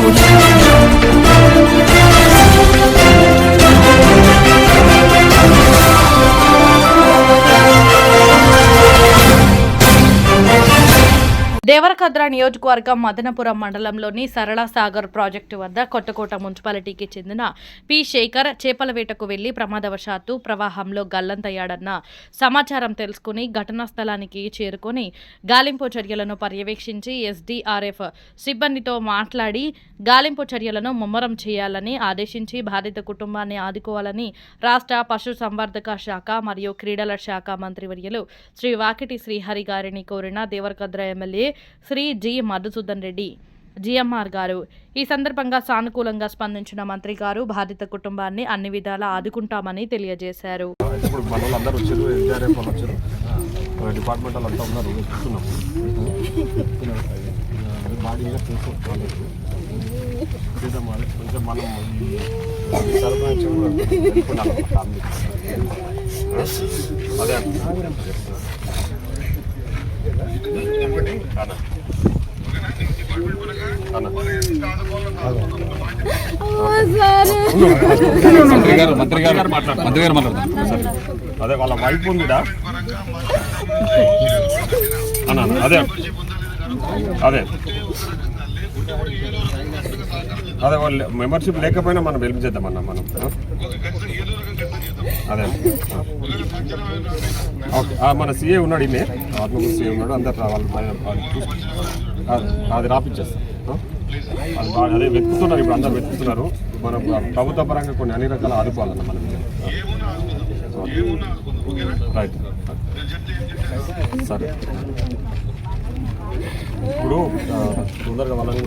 Saúde. Devarakadra నియోజకవర్గం మదనపురం మండలంలోని సరళ సాగర్ ప్రాజెక్టు వద్ద కొత్తకోట మున్సిపాలిటీకి చెందిన పి శేఖర్ చేపల వేటకు వెళ్ళి ప్రమాదవశాత్తు ప్రవాహంలో గల్లంతయ్యాడన్న సమాచారం తెలుసుకుని ఘటనా స్థలానికి చేరుకొని గాలింపు చర్యలను పర్యవేక్షించి ఎస్డీఆర్ఎఫ్ సిబ్బందితో మాట్లాడి గాలింపు చర్యలను ముమ్మరం చేయాలని ఆదేశించి బాధిత కుటుంబాన్ని ఆదుకోవాలని రాష్ట్ర పశు సంవర్ధక శాఖ మరియు క్రీడల శాఖ మంత్రివర్యులు శ్రీ వాకిటి శ్రీహరి గారిని కోరిన Devarakadra MLA Sri G. Madhusudan Reddy GMR గారు. ఈ సందర్భంగా సానుకూలంగా స్పందించిన మంత్రి గారు బాధిత కుటుంబాన్ని అన్ని విధాలా ఆదుకుంటామని తెలియజేశారు. డిపార్ట్మెంట్ అంతా ఉన్నారు కొంచెం మనం అదే. మంత్రి గారు మంత్రి గారు మంత్రి గారు మాట్లాడతారు అదే వాళ్ళ వైఫ్ ఉందిడా అన్న అన్న, అదే అదే అదే వాళ్ళు మెంబర్షిప్ లేకపోయినా మనం పిలిపించేద్దామన్నా మనం అదే. ఓకే. ఆ, మన సీఏ ఉన్నాడు ఈమె. ఆత్మకూరు సీఏ ఉన్నాడు. అందరు రావాలి అది చూసి- అది- అది రాపిచ్చేస్తాం. అదే వెతుకుతున్నారు ఇప్పుడు అందరు వెతుకుతున్నారు. మన ప్రభుత్వ పరంగా కొన్ని అన్ని రకాల ఆదుకోవాలన్న మనం. రైట్ సరే. ఇప్పుడు తొందరగా వాళ్ళని